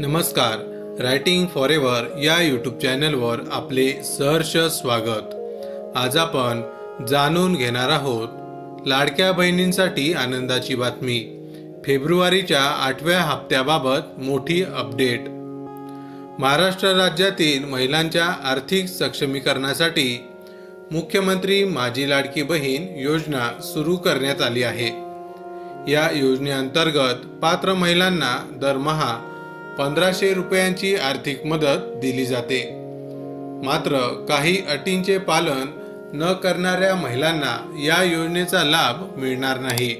नमस्कार. Writing for ever या YouTube चॅनलवर आपले सहर्ष स्वागत. आज आपण जाणून घेणार आहोत लाडक्या बहिणींसाठी आनंदाची बातमी. फेब्रुवारीच्या आठव्या हप्त्याबाबत मोठी अपडेट महाराष्ट्र राज्यातील महिलांच्या आर्थिक सक्षमीकरणासाठी मुख्यमंत्री माझी लाडकी बहीण योजना सुरू करण्यात आली आहे. या योजनेअंतर्गत पात्र महिलांना दरमहा पंधराशे रुपयांची आर्थिक मदत दिली जाते. मात्र काही अटींचे पालन न करणाऱ्या महिलांना या योजनेचा लाभ मिळणार नाही.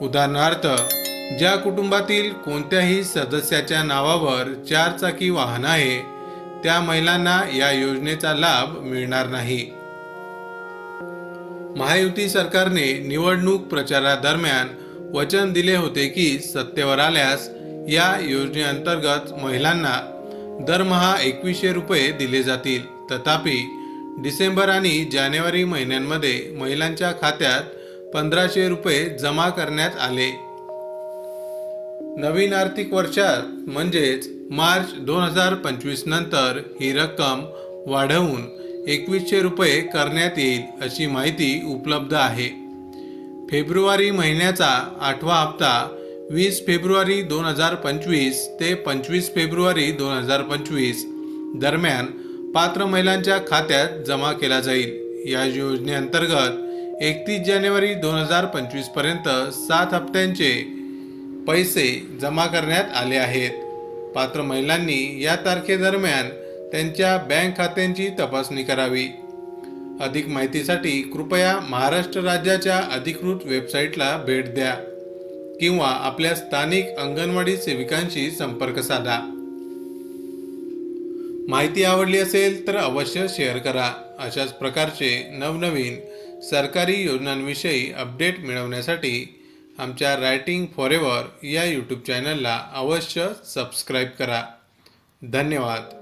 उदाहरणार्थ ज्या कुटुंबातील कोणत्याही सदस्याच्या नावावर चारचाकी वाहन आहे त्या महिलांना या योजनेचा लाभ मिळणार नाही. महायुती सरकारने निवडणूक प्रचारादरम्यान वचन दिले होते की सत्तेवर आल्यास या योजनेअंतर्गत महिलांना दरमहा एकवीसशे रुपये दिले जातील. तथापि डिसेंबर आणि जानेवारी महिन्यांमध्ये महिलांच्या खात्यात पंधराशे रुपये जमा करण्यात आले. नवीन आर्थिक वर्षात म्हणजेच मार्च दोन हजार पंचवीस नंतर ही रक्कम वाढवून एकवीसशे रुपये करण्यात येईल अशी माहिती उपलब्ध आहे. फेब्रुवारी महिन्याचा आठवा हप्ता वीस फेब्रुवारी दोन हजार पंचवीस ते पंचवीस फेब्रुवारी दोन हजार पंचवीस दरम्यान पात्र महिलांच्या खात्यात जमा केला जाईल. या योजनेअंतर्गत एकतीस जानेवारी दोन हजार पंचवीसपर्यंत सात हप्त्यांचे पैसे जमा करण्यात आले आहेत. पात्र महिलांनी या तारखेदरम्यान त्यांच्या बँक खात्यांची तपासणी करावी. अधिक माहितीसाठी कृपया महाराष्ट्र राज्याच्या अधिकृत वेबसाईटला भेट द्या. किंवा आपल्या स्थानिक अंगणवाडी सेविकांशी संपर्क साधा. माहिती आवडली असेल तर अवश्य शेअर करा. अशाच प्रकारचे नवनवीन सरकारी योजनांविषयी अपडेट मिळवण्यासाठी आमच्या रायटिंग फॉर एव्हर या यूट्यूब चॅनलला अवश्य सबस्क्राईब करा. धन्यवाद.